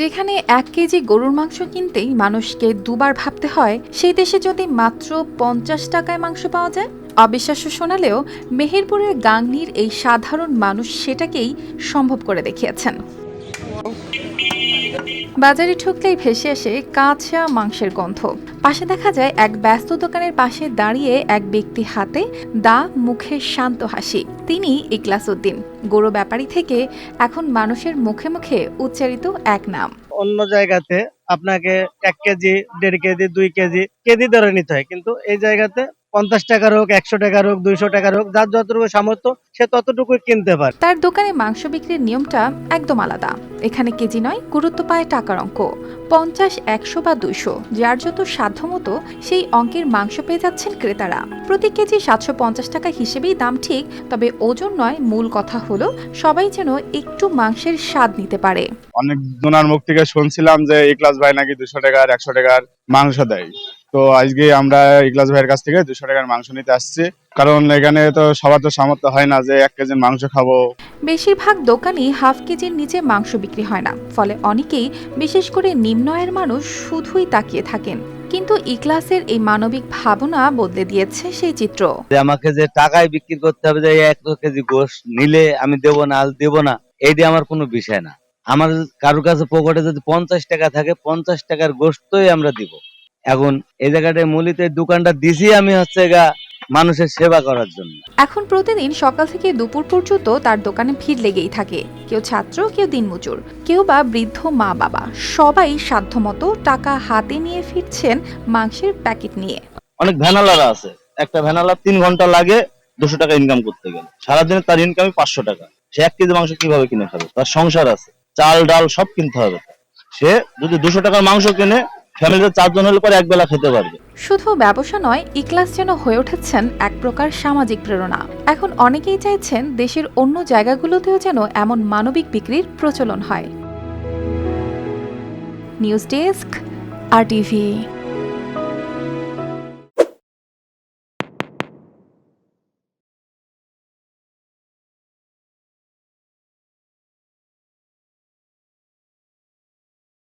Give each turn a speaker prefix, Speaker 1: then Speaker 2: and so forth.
Speaker 1: যেখানে এক কেজি গরুর মাংস কিনতেই মানুষকে দুবার ভাবতে হয়, সেই দেশে যদি মাত্র পঞ্চাশ টাকায় মাংস পাওয়া যায়? অবিশ্বাস্য শোনালেও মেহেরপুরের গাংনির এই সাধারণ মানুষ সেটাকেই সম্ভব করে দেখিয়েছেন। বাজারে ঢুকলেই ভেসে আসে কাঁচা মাংসের গন্ধ। পাশে দেখা যায় এক ব্যস্ত দোকানের পাশে দাঁড়িয়ে এক ব্যক্তি হাতে দা মুখে শান্ত হাসি। তিনি ইকলাস উদ্দিন। গরু ব্যাপারী থেকে এখন মানুষের মুখে মুখে উচ্চারিত এক নাম।
Speaker 2: অন্য জায়গাতে আপনাকে এক কেজি, দেড় কেজি, দুই কেজি কেজি ধরে নিতে হয়। কিন্তু এই জায়গাতে পঞ্চাশ টাকার হোক একশো টাকার হোক দুইশো টাকার হোক যার যতটুকু সামর্থ্য সে ততটুকু কিনতে পারে।
Speaker 1: তার দোকানে মাংস বিক্রির নিয়মটা একদম আলাদা। এখানে কেজি নয় গুরুত্ব পায় টাকার অঙ্ক। পঞ্চাশ একশো বা দুইশো যার যত সাধ্যমতো সেই অঙ্কের মাংস পেয়ে যাচ্ছেন ক্রেতারা। প্রতি কেজি সাতশো পঞ্চাশ টাকা হিসেবেই দাম ঠিক তবে ওজন নয় মূল কথা হলো সবাই যেন একটু মাংসের স্বাদ নিতে পারে।
Speaker 3: অনেক জনার মুখ থেকে শুনছিলাম যে ইকলাস ভাই নাকি দুশো টাকার একশো টাকার মাংস দেয়। তো আজকে আমরা ইগলাস ভাইয়ের কাছ থেকে দুশো টাকার মাংস নিতে আসছি। কারণ এখানে তো সবার তো সামর্থ্য হয় না যে এক কেজি মাংস খাব।
Speaker 1: বেশিরভাগ দোকানই হাফ কেজির নিচে মাংস বিক্রি হয় না। ফলে অনেকেই বিশেষ করে নিম্ন আয়ের মানুষ শুধুই তাকিয়ে থাকেন। কিন্তু ইকলাসের এই মানবিক ভাবনা বদলে দিয়েছে সেই চিত্র।
Speaker 4: যে আমাকে যে টাকায় বিক্রি করতে হবে যে এক কেজি গোশ নিলে আমি দেবো না আজ দেবো না এইটা আমার কোনো বিষয় না। আমার কারোর কাছে পকেটে যদি পঞ্চাশ টাকা থাকে পঞ্চাশ টাকার গোস্তই আমরা দিব। এখন এই জায়গাটায় মূলিত দোকানটা দিছি আমি হচ্ছে গা মানুষের সেবা করার জন্য।
Speaker 1: এখন প্রতিদিন সকাল থেকে দুপুর পর্যন্ত তার দোকানে ভিড় লেগেই থাকে। কেউ ছাত্র কেউ দিনমজুর কেউ বা বৃদ্ধ মা বাবা। সবাই সাধ্যমতো টাকা হাতে নিয়ে ফিরছেন মাংসের প্যাকেট নিয়ে।
Speaker 5: অনেক ভ্যানালারা আছে। একটা ভ্যানালা তিন ঘণ্টা লাগে দুশো টাকা ইনকাম করতে গেলে। সারাদিনে তার ইনকামই পাঁচশো টাকা। সে এক কেজি মাংস কীভাবে কিনে খাবে? তার সংসার আছে। চাল ডাল সব কিনতে হবে সে যদি দুশো টাকার মাংস কিনে ফ্যামিলিতে চারজন হলে পরে এক বেলা খেতে পারবে।
Speaker 1: শুধু ব্যবসা নয়, ইকলাস যেন হয়ে উঠেছেন এক প্রকার সামাজিক প্রেরণা। এখন অনেকেই চাইছেন দেশের অন্য জায়গাগুলোতেও যেন এমন মানবিক বিক্রির প্রচলন হয়। News desk, R TV.